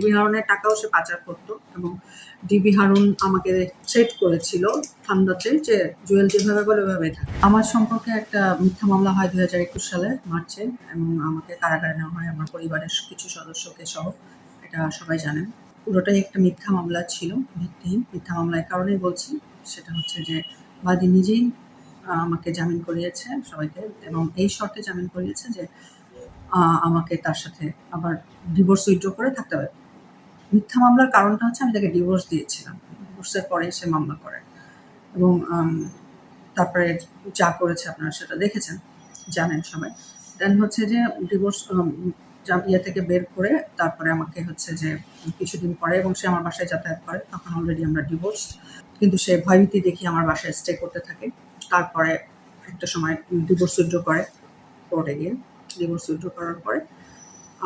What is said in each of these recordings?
DB হারুনের টাকাও সে পাচার করতো এবং ডিবি হারুন আমাকে থ্রেট করেছিল ঠান্ডাতে যে জুয়েল যেভাবে বলে ওইভাবে থাকে। আমার সম্পর্কে একটা মিথ্যা মামলা হয় দুই হাজার একুশ সালে মার্চে এবং আমাকে কারাগারে নেওয়া হয়, আমার পরিবারের কিছু সদস্যকে সহ, এটা সবাই জানেন। পুরোটাই একটা মিথ্যা মামলা ছিল, ভিত্তিহীন মিথ্যা মামলা এই কারণেই বলছি। সেটা হচ্ছে যে বাদী নিজেই আমাকে জামিন করিয়েছে সবাইকে এবং এই শর্তে জামিন করিয়েছে যে আমাকে তার সাথে আবার ডিভোর্স উইথড্র করে থাকতে হবে। মিথ্যা মামলার কারণটা হচ্ছে আমি তাকে ডিভোর্স দিয়েছিলাম। ডিভোর্সের পরে সে মামলা করে। এবং তারপরে যা করেছে আপনারা সেটা দেখেছেন, জানেন সবাই। দেন হচ্ছে যে ডিভোর্স ইয়ে থেকে বের করে তারপরে আমাকে হচ্ছে যে কিছুদিন পরে এবং সে আমার বাসায় যাতায়াত করে, তখন অলরেডি আমরা ডিভোর্স কিন্তু সে ভয়ভীতি দেখি আমার বাসায় স্টে করতে থাকে। তারপরে একটা সময় ডিভোর্স উইথড্র করে কোর্টে গিয়ে। ডিভোর্স উইথড্র করার পরে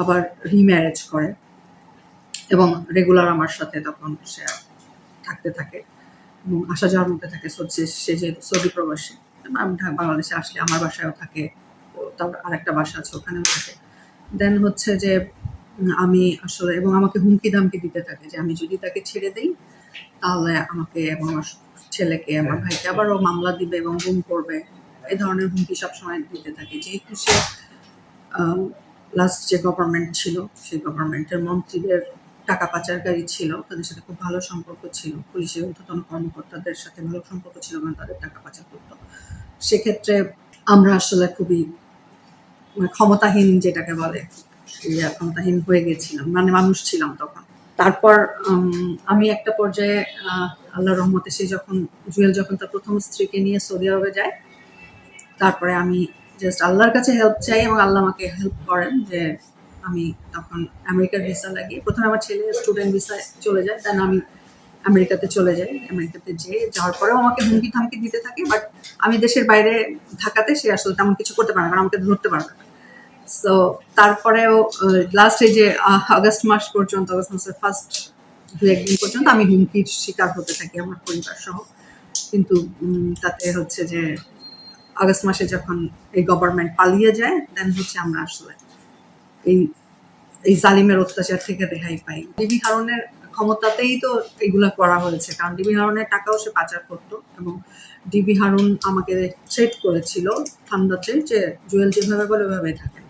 আবার রিম্যারেজ করে। এবং রেগুলার আমার সাথে তখন সে থাকতে থাকে এবং আসা যাওয়ার মধ্যে থাকে। সো যে- যেহেতু সৌদি প্রবাসী বাংলাদেশে আসলে আমার বাসায়ও থাকে ও তার আরেকটা বাসা আছে ওখানেও থাকে। দেন হচ্ছে যে আমি আসলে এবং আমাকে হুমকি দামকি দিতে থাকে যে আমি যদি তাকে ছেড়ে দিই তাহলে আমাকে এবং আমার ছেলেকে আমার ভাইকে আবারও মামলা দিবে এবং গুম করবে। এই ধরনের হুমকি সবসময় দিতে থাকে। যেহেতু সে লাস্ট যে গভর্নমেন্ট ছিল সেই গভর্নমেন্টের মন্ত্রীদের টাকা পাচারকারী ছিল, তাদের সাথে খুব ভালো সম্পর্ক ছিল। পুলিশের ঊর্ধ্বতন কর্মকর্তাদের সাথে ভালো সম্পর্ক ছিল কারণ তাদের টাকা পাচার করতো। সেক্ষেত্রে আমরা আসলে খুবই মানে ক্ষমতাহীন যেটাকে বলে ক্ষমতাহীন হয়ে গেছিলাম মানে মানুষ ছিলাম তখন। তারপর আমি একটা পর্যায়ে আল্লাহ রহমতে সে যখন, জুয়েল যখন তার প্রথম স্ত্রীকে নিয়ে সৌদি আরবে যায়, তারপরে আমি জাস্ট আল্লাহর কাছে হেল্প চাই এবং আল্লাহ আমাকে হেল্প করেন যে আমি তখন আমেরিকার ভিসা লাগিয়ে, প্রথমে আমার ছেলে স্টুডেন্ট ভিসায় চলে যায় দেন আমি আমেরিকাতে চলে যাই। আমেরিকাতে যেয়ে যাওয়ার পরেও আমাকে হুমকি থামকি দিতে থাকে বাট আমি দেশের বাইরে থাকাতে সে আসলে তেমন কিছু করতে পারে না আমাকে ধরতে পারবে না। সো তারপরেও লাস্টে যে আগস্ট মাস পর্যন্ত, আগস্ট মাসের ফার্স্ট দু একদিন পর্যন্ত আমি হুমকির শিকার হতে থাকি আমার পরিবার সহ। কিন্তু তাতে হচ্ছে যে, আগস্ট মাসে যখন এই গভর্নমেন্ট পালিয়ে যায় দেন হচ্ছে আমরা আসলে এই এই জালিমের অত্যাচার থেকে রেহাই পাই। ডিবি হারনের ক্ষমতাতেই তো এগুলা করা হয়েছে কারণ ডিবি হারনের টাকাও সে পাচার করতো এবং ডিবি হারুন আমাকে থ্রেট করেছিল ঠান্ডাতে যে জুয়েল যেভাবে বলে ওইভাবে থাকে।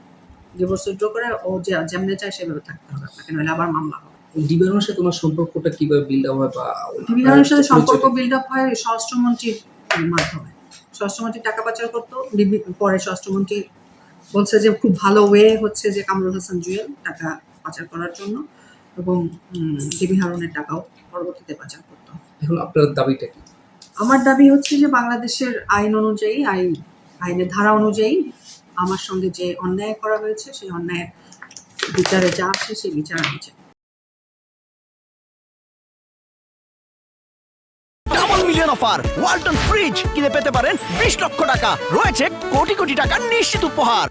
ডিভোর্স উইথড্র করে ও যে যেমনি চায় সেভাবে থাকতে হবে আপনাকে নইলে আবার মামলা হবে। ডিবিআর সাথে তোমার সম্পর্কটা কীভাবে বিল্ড আপ হয় বা ডিবি হারুনের সাথে সম্পর্ক বিল্ড আপ হয় স্বরাষ্ট্রমন্ত্রীর মাধ্যমে। স্বরাষ্ট্রমন্ত্রী টাকা পাচার করতো ডিবি পরে স্বরাষ্ট্রমন্ত্রী বলছে যে খুব ভালো ওয়ে হচ্ছে যে কামরুল হাসান জুয়েল টাকা পাচার করার জন্য এবং ডিবি হারুনের টাকাও পরবর্তীতে পাচার করতো এখন আপনার দাবিটা কি? আমার দাবি হচ্ছে যে বাংলাদেশের আইন অনুযায়ী আইন আইনের ধারা অনুযায়ী আমার সঙ্গে যে অন্যায় করা হয়েছে সেই অন্যায়ের বিচারে যা আসে সেই বিচার আমি চাই। Double million offer Walton fridge কিনে পেতে পারেন বিশ লক্ষ টাকা। রয়েছে কোটি কোটি টাকার নিশ্চিত উপহার।